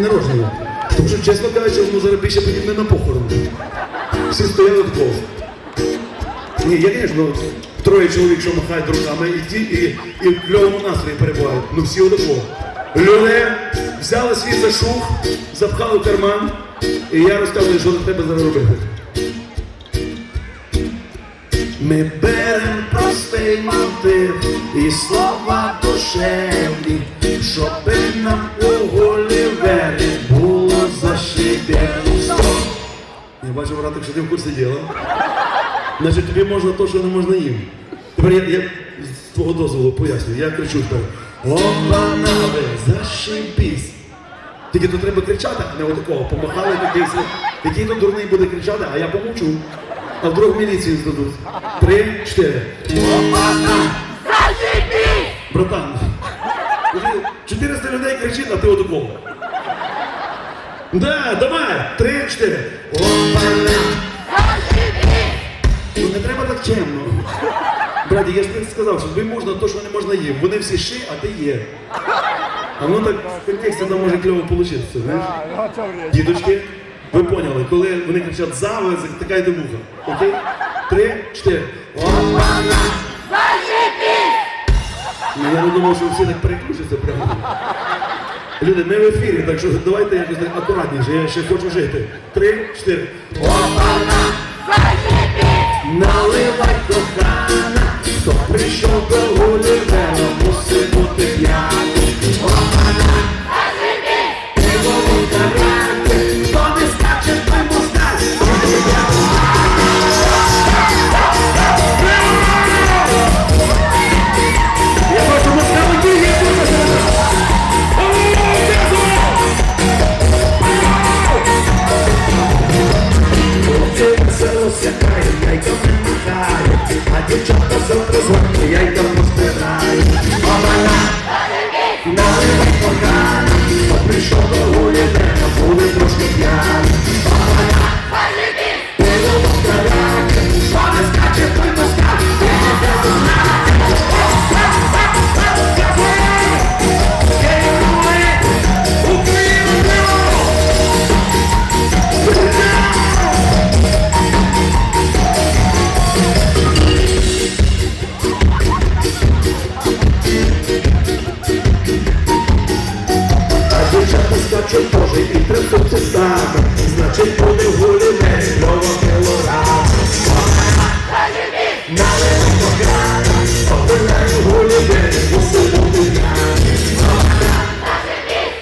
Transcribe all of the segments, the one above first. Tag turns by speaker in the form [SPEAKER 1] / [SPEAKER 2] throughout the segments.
[SPEAKER 1] народження. Тому що, чесно кажучи, воно зараз більше подібне на похорон. Всі стояли такого. Ні, я, звісно, троє чоловік, що махають руками, і ті, і, і в кльовому настрої перебувають. Ну всі отако. Люди взяли свій зашух, запхали в карман, і я розказую, що треба зараз робити. Ми берем простий мотив і слова душевні, щоби нам у Я бачу, братик, що ти в курсі діла. Значить, тобі можна то, що не можна їм. Тепер я, я з твого дозволу поясню. Я кричу тепер. Обанаве, зашибісь. Тільки тут треба кричати, а не отакого. Помахали такий, який тут дурний буде кричати, а я помовчу. А вдруг міліцію здадуть. Три, чотири. Братан. уже 400 людей кричить, а ти отакого. Да, давай! Три, чотири. Опана! Ну не треба так чемно. Браті, я ж тобі сказав, що тобі можна то, що не можна їм. Вони всі ши, а ти є. А воно так в контексті там може кльово вийти, знаєш? Діточки, ви поняли, коли вони кричать за, ви затикаєте вуха. Окей? Три, чотири. Опана! Ну я не думав, що всі так переключаться прямо. Люди, ми в ефірі, так що давайте якось так акуратніше, я ще хочу жити. Три, чотири. Опана! Наливай I ain't done дівчата скачуть теж і трясуться саме, значить буде в Гулівері, кльово кілограм. Наливай кохана, обирай в Гулівері, мусить бути п'яний.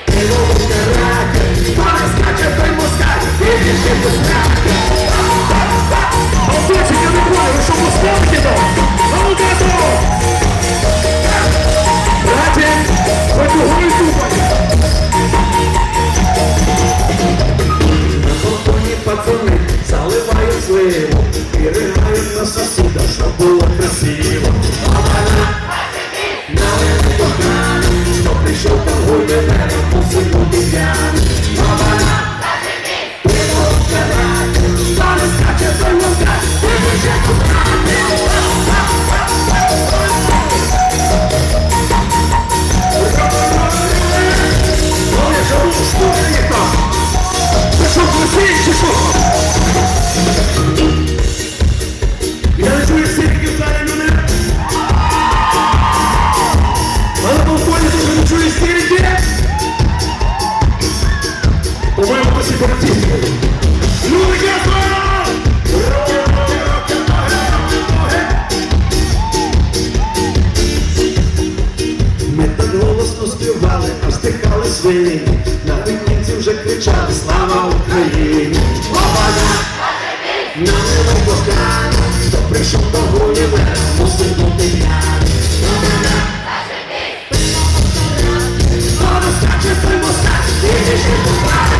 [SPEAKER 1] Пиво в караті, хто не скаче, той москаль, і більше пускати. Хлопчик, я не що у гуль тупать. Стихали свині, на вихідці вже кричав Слава Україні! Свобода! На милих боках, хто прийшов до гуліве, мусить бути я. Свобода! Хто не скаче, той москаль, і ніж до пара.